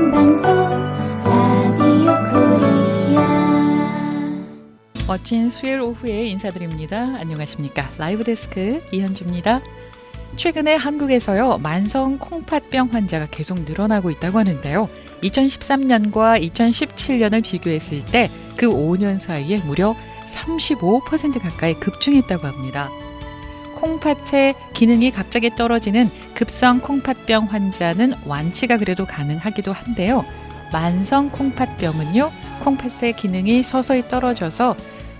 있는 방송 라디오 코리아 멋진 수요일 오후에 인사드립니다. 안녕하십니까. 라이브 데스크 이현주입니다. 최근에 한국에서요, 만성 콩팥병 환자가 계속 늘어나고 있다고 하는데요. 2013년과 2017년을 비교했을 때 그 5년 사이에 무려 35% 가까이 급증했다고 합니다. 콩팥의 기능이 갑자기 떨어지는 급성 콩팥병 환자는 완치가 그래도 가능하기도 한데요. 만성 콩팥병은요, 콩팥의 기능이 서서히 떨어져서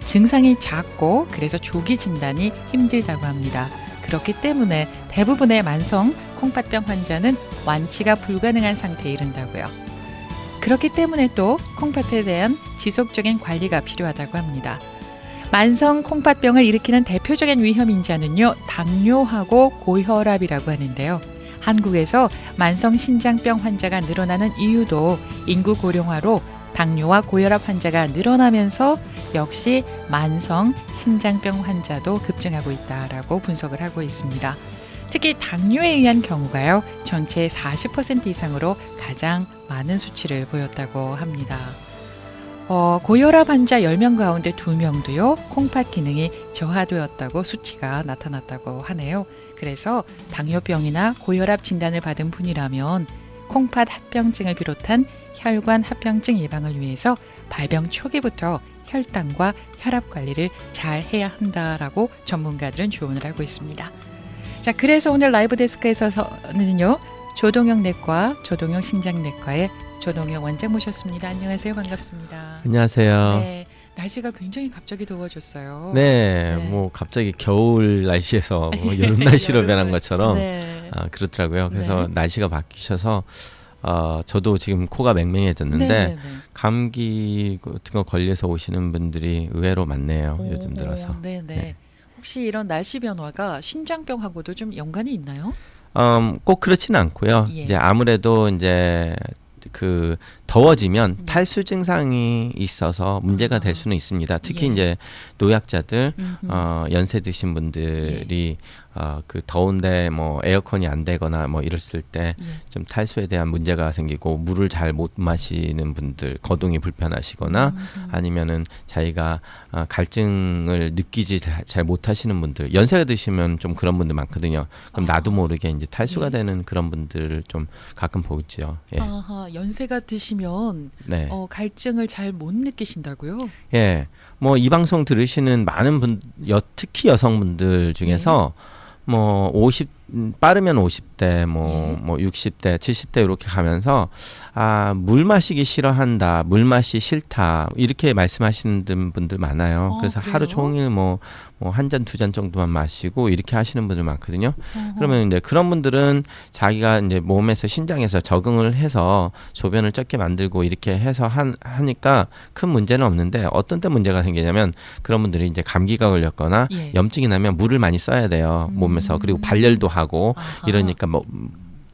증상이 작고 그래서 조기 진단이 힘들다고 합니다. 그렇기 때문에 대부분의 만성 콩팥병 환자는 완치가 불가능한 상태에 이른다고요. 그렇기 때문에 또 콩팥에 대한 지속적인 관리가 필요하다고 합니다. 만성 콩팥병을 일으키는 대표적인 위험 인자는요, 당뇨하고 고혈압이라고 하는데요. 한국에서 만성 신장병 환자가 늘어나는 이유도 인구 고령화로 당뇨와 고혈압 환자가 늘어나면서 역시 만성 신장병 환자도 급증하고 있다라고 분석을 하고 있습니다. 특히 당뇨에 의한 경우가요, 전체의 40% 이상으로 가장 많은 수치를 보였다고 합니다. 어, 고혈압 환자 10명 가운데 2명도요, 콩팥 기능이 저하되었다고 수치가 나타났다고 하네요. 그래서 당뇨병이나 고혈압 진단을 받은 분이라면 콩팥 합병증을 비롯한 혈관 합병증 예방을 위해서 발병 초기부터 혈당과 혈압 관리를 잘 해야 한다라고 전문가들은 조언을 하고 있습니다. 자, 그래서 오늘 라이브 데스크에서는요. 조동영 내과, 조동영 신장내과의 조동영 원장 모셨습니다. 안녕하세요. 반갑습니다. 안녕하세요. 네, 네. 날씨가 굉장히 갑자기 더워졌어요. 네, 네. 뭐 갑자기 겨울 날씨에서 뭐 여름 날씨로 변한 것처럼 네. 아, 그렇더라고요. 그래서 네. 날씨가 바뀌셔서 어, 저도 지금 코가 맹맹해졌는데 네, 네, 네. 감기 같은 거 걸려서 오시는 분들이 의외로 많네요. 오, 요즘 들어서. 네, 네. 네. 혹시 이런 날씨 변화가 신장병하고도 좀 연관이 있나요? 음, 꼭 그렇지는 않고요. 예. 이제 아무래도 이제 그 더워지면 네. 탈수 증상이 있어서 문제가 될 아. 수는 있습니다. 특히 예. 이제 노약자들 음흠. 어, 연세 드신 분들이 어, 그 더운데 뭐 에어컨이 안 되거나 뭐 이랬을 때좀 예. 탈수에 대한 문제가 생기고 물을 잘 못 마시는 분들 거동이 불편하시거나 음흠. 아니면은 자기가 어, 갈증을 느끼지 잘- 잘 못하시는 분들 연세가 드시면 좀 그런 분들 많거든요. 그럼 아. 나도 모르게 이제 탈수가 예. 되는 그런 분들을 좀 가끔 보죠. 예, 아하, 연세가 드시면 네. 어, 갈증을 잘 못 느끼신다고요? 예. 뭐 이 방송 들으시는 많은 분, 여, 특히 여성분들 중에서 뭐 50, 음, 빠르면 50대, 뭐, 예. 뭐 60대, 70대 이렇게 가면서 아, 물 마시기 싫어한다, 물 맛이 싫다, 이렇게 말씀하시는 분들 많아요. 아, 그래서 그래요? 하루 종일 뭐, 뭐 한 잔, 두 잔 정도만 마시고 이렇게 하시는 분들 많거든요. 어허. 그러면 이제 그런 분들은 자기가 이제 몸에서 신장에서 적응을 해서 소변을 적게 만들고 이렇게 해서 한, 하니까 큰 문제는 없는데 어떤 때 문제가 생기냐면 그런 분들이 이제 감기가 걸렸거나 예. 염증이 나면 물을 많이 써야 돼요 몸에서 그리고 음. 발열도 하고 아하. 이러니까 뭐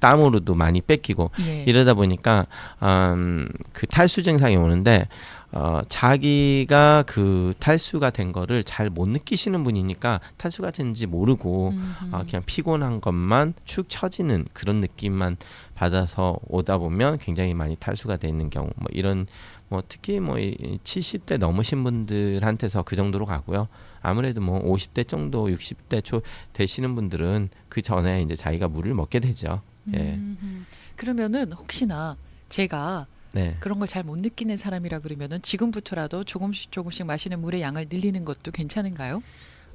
땀으로도 많이 뺏기고 예. 이러다 보니까 음, 그 탈수 증상이 오는데 어, 자기가 그 탈수가 된 거를 잘 못 느끼시는 분이니까 탈수가 된지 모르고. 아, 그냥 피곤한 것만 축 처지는 그런 느낌만 받아서 오다 보면 굉장히 많이 탈수가 돼 있는 경우 뭐 이런 뭐 특히 뭐 이- 70대 넘으신 분들한테서 그 정도로 가고요. 아무래도 뭐 50대 정도 60대 초 되시는 분들은 그 전에 이제 자기가 물을 먹게 되죠. 예. 음흠. 그러면은 혹시나 제가 네. 그런 걸 잘 못 느끼는 사람이라 그러면은 지금부터라도 조금씩 조금씩 마시는 물의 양을 늘리는 것도 괜찮은가요?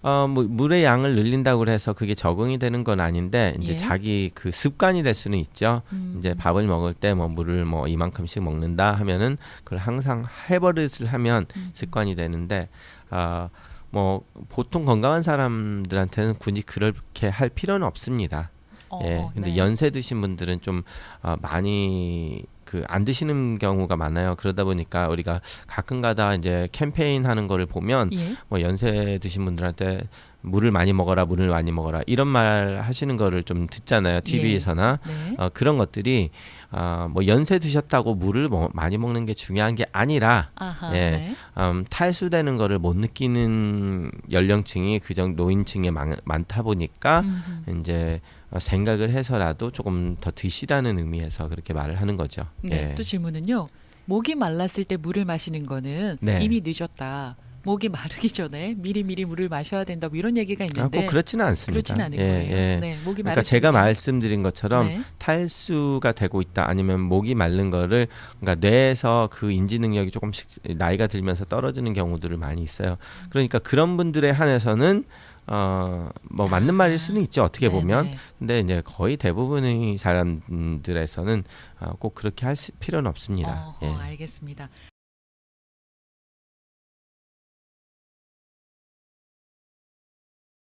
어, 뭐 물의 양을 늘린다고 해서 그게 적응이 되는 건 아닌데 이제 예. 자기 그 습관이 될 수는 있죠. 음. 이제 밥을 먹을 때 뭐 물을 뭐 이만큼씩 먹는다 하면은 그걸 항상 해버릇을 하면 음. 습관이 되는데 아뭐 보통 건강한 사람들한테는 굳이 그렇게 할 필요는 없습니다. 어, 예. 근데 네. 연세 드신 분들은 좀 아, 많이 그 안 드시는 경우가 많아요. 그러다 보니까 우리가 가끔가다 이제 캠페인 하는 거를 보면 예. 뭐 연세 드신 분들한테 물을 많이 먹어라, 물을 많이 먹어라 이런 말 하시는 거를 좀 듣잖아요. TV에서나 네. 어, 그런 것들이 어, 뭐 연세 드셨다고 물을 먹- 많이 먹는 게 중요한 게 아니라 아하. 예. 네. 음, 탈수되는 거를 못 느끼는 연령층이 그 정도 노인층에 많, 많다 보니까 음흠. 이제 어, 생각을 해서라도 조금 더 드시라는 의미에서 그렇게 말을 하는 거죠. 네. 예. 또 질문은요. 목이 말랐을 때 물을 마시는 거는 네. 이미 늦었다. 목이 마르기 전에 미리 미리 물을 마셔야 된다. 뭐 이런 얘기가 아, 있는데 꼭 그렇지는 않습니다. 그렇지는 않은 예, 거예요. 예. 네, 목이 그러니까 마르기 제가 전에. 말씀드린 것처럼 네. 탈수가 되고 있다 아니면 목이 마른 거를 그러니까 뇌에서 그 인지 능력이 조금씩 나이가 들면서 떨어지는 경우들을 많이 있어요. 그러니까 그런 분들에 한해서는 어뭐 맞는 아. 말일 수는 있죠 어떻게 네, 보면 네. 근데 이제 거의 대부분의 사람들에서는 어, 꼭 그렇게 할 수- 필요는 없습니다. 어허, 예. 알겠습니다.